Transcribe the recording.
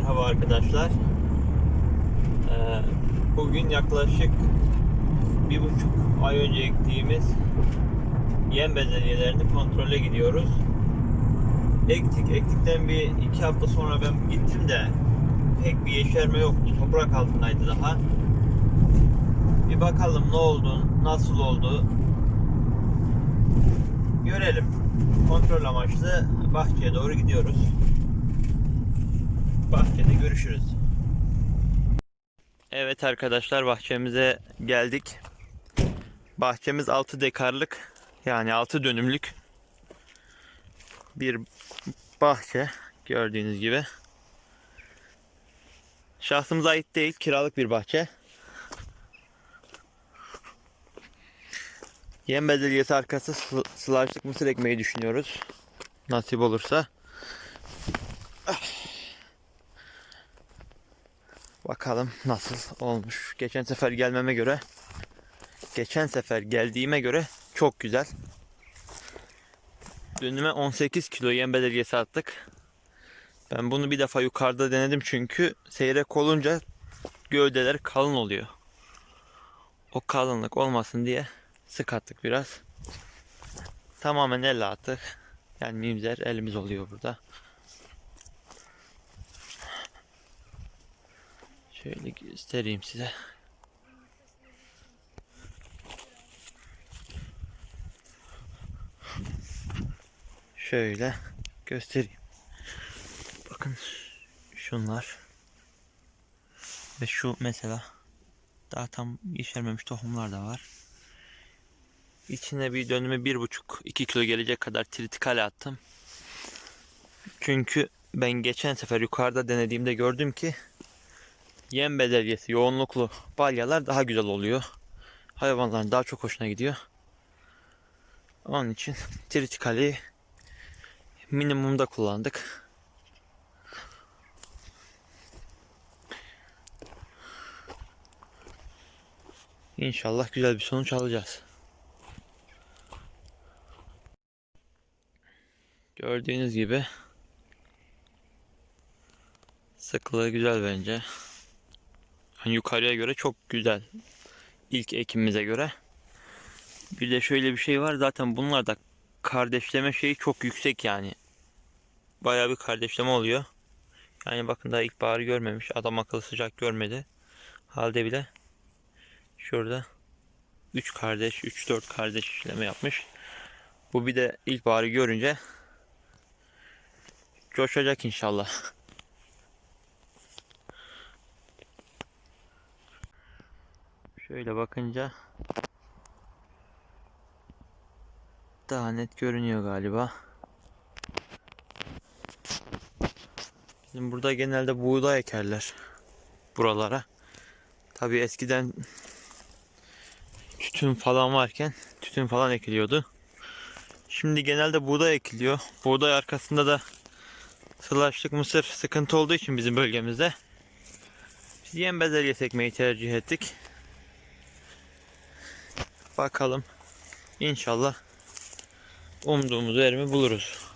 Merhaba arkadaşlar. Ee, bugün yaklaşık bir buçuk ay önce ektiğimiz yem bezelyelerini kontrole gidiyoruz. Ektik, ektikten bir iki hafta sonra ben gittim de pek bir yeşerme yoktu. Toprak altındaydı daha. Bir bakalım ne oldu, nasıl oldu. Görelim. Kontrol amaçlı bahçeye doğru gidiyoruz bahçede görüşürüz. Evet arkadaşlar bahçemize geldik. Bahçemiz 6 dekarlık yani 6 dönümlük bir bahçe gördüğünüz gibi. Şahsımıza ait değil kiralık bir bahçe. Yem bezelyesi arkası sı- sılaçlık mısır ekmeği düşünüyoruz. Nasip olursa. Bakalım nasıl olmuş. Geçen sefer gelmeme göre geçen sefer geldiğime göre çok güzel. Dönüme 18 kilo yem bedelgesi attık. Ben bunu bir defa yukarıda denedim çünkü seyrek olunca gövdeler kalın oluyor. O kalınlık olmasın diye sık attık biraz. Tamamen elle attık. Yani mimzer elimiz oluyor burada. Şöyle göstereyim size. Şöyle göstereyim. Bakın şunlar. Ve şu mesela daha tam yeşermemiş tohumlar da var. İçine bir dönüme bir buçuk iki kilo gelecek kadar tritikale attım. Çünkü ben geçen sefer yukarıda denediğimde gördüm ki yem bezelyesi yoğunluklu balyalar daha güzel oluyor. Hayvanların daha çok hoşuna gidiyor. Onun için tritikali minimumda kullandık. İnşallah güzel bir sonuç alacağız. Gördüğünüz gibi sıklığı güzel bence. Yani yukarıya göre çok güzel. İlk ekimimize göre. Bir de şöyle bir şey var. Zaten bunlar da kardeşleme şeyi çok yüksek yani. Bayağı bir kardeşleme oluyor. Yani bakın daha ilkbaharı görmemiş. Adam akıllı sıcak görmedi. Halde bile şurada 3 kardeş, 3-4 kardeş işleme yapmış. Bu bir de ilkbaharı görünce coşacak inşallah. Şöyle bakınca daha net görünüyor galiba. Bizim burada genelde buğday ekerler buralara. Tabi eskiden tütün falan varken tütün falan ekiliyordu. Şimdi genelde buğday ekiliyor. Buğday arkasında da sılaşlık mısır sıkıntı olduğu için bizim bölgemizde biz yem bezelyesi ekmeği tercih ettik. Bakalım. İnşallah umduğumuz verimi buluruz.